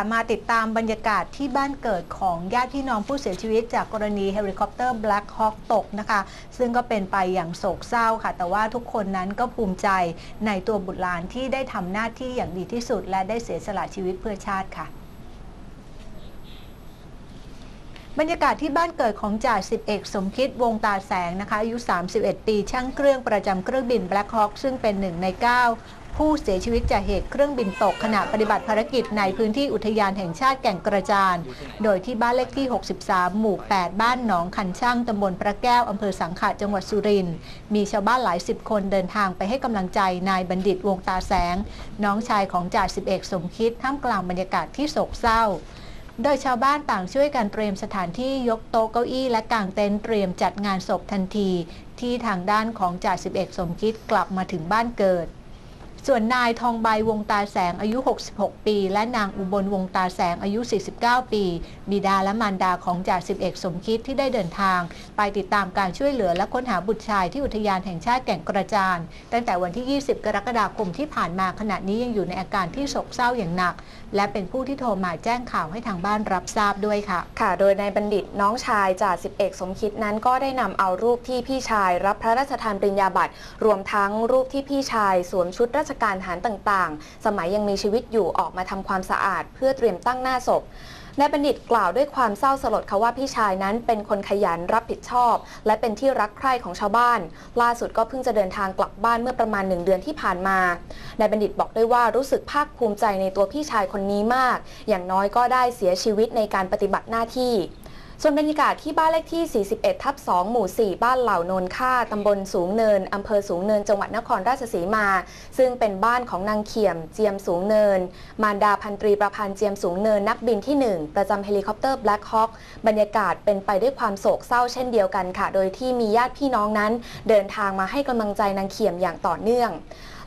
่ะมาติดตามบรรยากาศที่บ้านเกิดของญาติพี่น้องผู้เสียชีวิต จากกรณีเฮลิคอปเตอร์ Black Hawk ตกนะคะ ซึ่งก็เป็นไปอย่างโศกเศร้าค่ะ แต่ว่าทุกคนนั้นก็ภูมิใจในตัวบุตรหลานที่ได้ทำหน้าที่อย่างดีที่สุด และได้เสียสละชีวิตเพื่อชาติค่ะบรรยากาศที่บ้านเกิดของจ่าสิบเอกสมคิดวงตาแสงนะคะอายุ 31 ปี ช่างเครื่องประจำเครื่องบิน Black Hawk ซึ่งเป็นหนึ่งใน 9 ผู้เสียชีวิตจากเหตุเครื่องบินตกขณะปฏิบัติภารกิจในพื้นที่อุทยานแห่งชาติแก่งกระจาน โดยที่บ้านเลขที่ 63 หมู่ 8 บ้านหนองคันช่างตำบลพระแก้วอำเภอสังขะจังหวัดสุรินทร์ มีชาวบ้านหลายสิบคนเดินทางไปให้กำลังใจนายบัณฑิตวงตาแสง น้องชายของจ่าสิบเอกสมคิดท่ามกลางบรรยากาศที่โศกเศร้าโดยชาวบ้านต่างช่วยกันเตรียมสถานที่ยกโต๊ะเก้าอี้และกางเต็นท์เตรียมจัดงานศพทันที ที่ทางด้านของจ่าสิบเอกสมคิดกลับมาถึงบ้านเกิด ส่วนนายทองใบวงตาแสงอายุ 66 ปี และนางอุบลวงตาแสงอายุ 49 ปี บิดาและมารดาของจ่าสิบเอกสมคิดที่ได้เดินทาง ไปติดตามการช่วยเหลือและค้นหาบุตรชายที่อุทยานแห่งชาติแก่งกระจาน ตั้งแต่วันที่ 20 กรกฎาคมที่ผ่านมาขณะนี้ยังอยู่ในอาการที่โศกเศร้าอย่างหนัก และเป็นผู้ที่โทรมาแจ้งข่าวให้ทางบ้านรับทราบด้วยค่ะ ค่ะ โดยนายบัณฑิตน้องชายจ่าสิบเอกสมคิดนั้นก็ได้นำเอารูปที่พี่ชาย รับพระราชทานปริญญาบัตรรวมทั้งรูปที่พี่ชายสวมชุดราชการทหารต่างๆ สมัยยังมีชีวิตอยู่ออกมาทำความสะอาด เพื่อเตรียมตั้งหน้าศพนายบัณฑิตกล่าวด้วยความเศร้าสลดค่ะว่าพี่ชายนั้นเป็นคนขยันรับผิดชอบ และเป็นที่รักใคร่ของชาวบ้าน ล่าสุดก็เพิ่งจะเดินทางกลับบ้านเมื่อประมาณหนึ่งเดือนที่ผ่านมานายบัณฑิตบอกด้วยว่ารู้สึกภาคภูมิใจในตัวพี่ชายคนนี้มาก อย่างน้อยก็ได้เสียชีวิตในการปฏิบัติหน้าที่ ส่วนบรรยากาศที่บ้านเลขที่ 41 ทับ 2 หมู่ 4 บ้านเหล่าโนนค่า ตำบลสูงเนิน อำเภอสูงเนิน จังหวัดนครราชสีมา ซึ่งเป็นบ้านของนางเขียม เจียมสูงเนิน มารดาพันตรีประพันธ์เจียมสูงเนิน นักบินที่ 1 ประจำเฮลิคอปเตอร์ Black Hawk บรรยากาศเป็นไปด้วยความโศกเศร้าเช่นเดียวกันค่ะ โดยที่มีญาติพี่น้องนั้น เดินทางมาให้กำลังใจนางเขียมอย่างต่อเนื่อง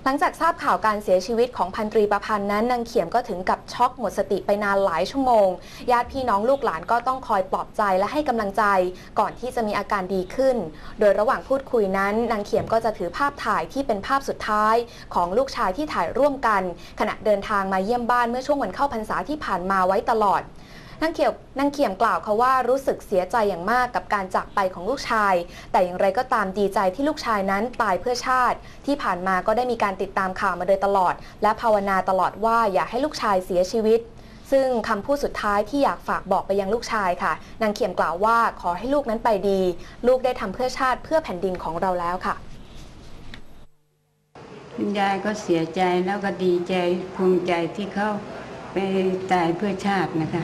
หลังจากทราบข่าวการเสียชีวิตของพันตรีประพันธ์นั้นนางเขียมก็ถึงกับช็อกหมดสติไปนานหลายชั่วโมง ญาติพี่น้องลูกหลานก็ต้องคอยปลอบใจและให้กำลังใจ ก่อนที่จะมีอาการดีขึ้น โดยระหว่างพูดคุยนั้นนางเขียมก็จะถือภาพถ่ายที่เป็นภาพสุดท้าย ของลูกชายที่ถ่ายร่วมกัน ขณะเดินทางมาเยี่ยมบ้านเมื่อช่วงวันเข้าพรรษาที่ผ่านมาไว้ตลอด นางเขียวนางเขียมกล่าวค่ะว่ารู้สึกเสียใจอย่างมากกับการจากไปของลูกชาย แต่อย่างไรก็ตามดีใจที่ลูกชายนั้นตายเพื่อชาติ ที่ผ่านมาก็ได้มีการติดตามข่าวมาโดยตลอด และภาวนาตลอดว่าอย่าให้ลูกชายเสียชีวิตซึ่งคำพูดสุดท้ายที่อยากฝากบอกไปยังลูกชายค่ะ นางเขียมกล่าวว่าขอให้ลูกนั้นไปดี ลูกได้ทำเพื่อชาติเพื่อแผ่นดินของเราแล้วค่ะ คุณยายก็เสียใจแล้วก็ดีใจภูมิใจที่เขาไปตายเพื่อชาตินะคะ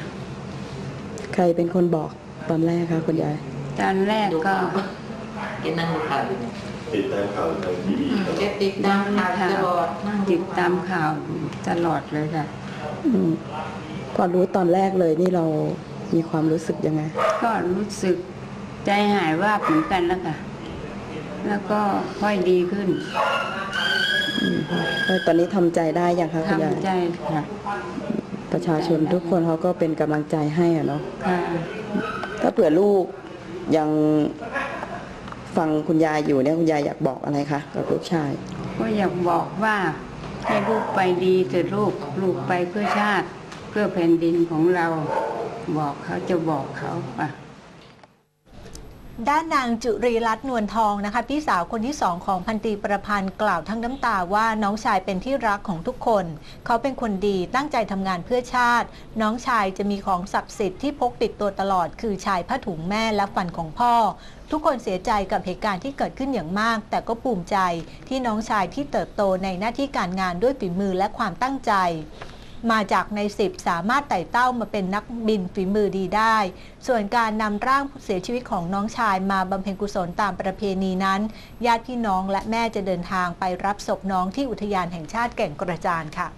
ใครเป็นคนบอกตอนแรกคะคุณยาย ตอนแรกก็แกนั่งดูข่าวอยู่เนี่ยติดตามข่าวทางทีวีตลอแกดติดตามข่าวตลอดนั่งติดตามข่าวตลอดเลยค่ะอืมพอรู้ตอนแรกเลยนี่เรามีความรู้สึกยังไง ก็รู้สึกใจหายว่าบเหมือนกันแล้วค่ะ แล้วก็ค่อยดีขึ้นอืมก็ตอนนี้ทำใจได้ยังคะคุณยายทำใจค่ะ ประชาชนทุกคนเขาก็เป็นกำลังใจให้อะเนาะค่ะถ้าเผื่อลูกยังฟังคุณยายอยู่เนี่ยคุณยายอยากบอกอะไรคะกับลูกชาย ก็อยากบอกว่าให้ลูกไปดีเถิดลูกลูกไปเพื่อชาติ เพื่อแผ่นดินของเรา บอกเขาจะบอกเขาอะ ด้านนางจุรีรัตน์นวลทองนะคะพี่สาวคนที่สองของพันตรีประพันธ์กล่าวทั้งน้ำตาว่าน้องชายเป็นที่รักของทุกคน เขาเป็นคนดีตั้งใจทำงานเพื่อชาติ น้องชายจะมีของศักดิ์สิทธิ์ที่พกติดตัวตลอด คือชายผ้าถุงแม่และฟันของพ่อ ทุกคนเสียใจกับเหตุการณ์ที่เกิดขึ้นอย่างมาก แต่ก็ภูมิใจที่น้องชายที่เติบโตในหน้าที่การงานด้วยฝีมือและความตั้งใจ มาจากในสิบสามารถไต่เต้ามาเป็นนักบินฝีมือดีได้ ส่วนการนำร่างผู้เสียชีวิตของน้องชายมาบำเพ็ญกุศลตามประเพณีนั้น ญาติพี่น้องและแม่จะเดินทางไปรับศพน้องที่อุทยานแห่งชาติแก่งกระจานค่ะ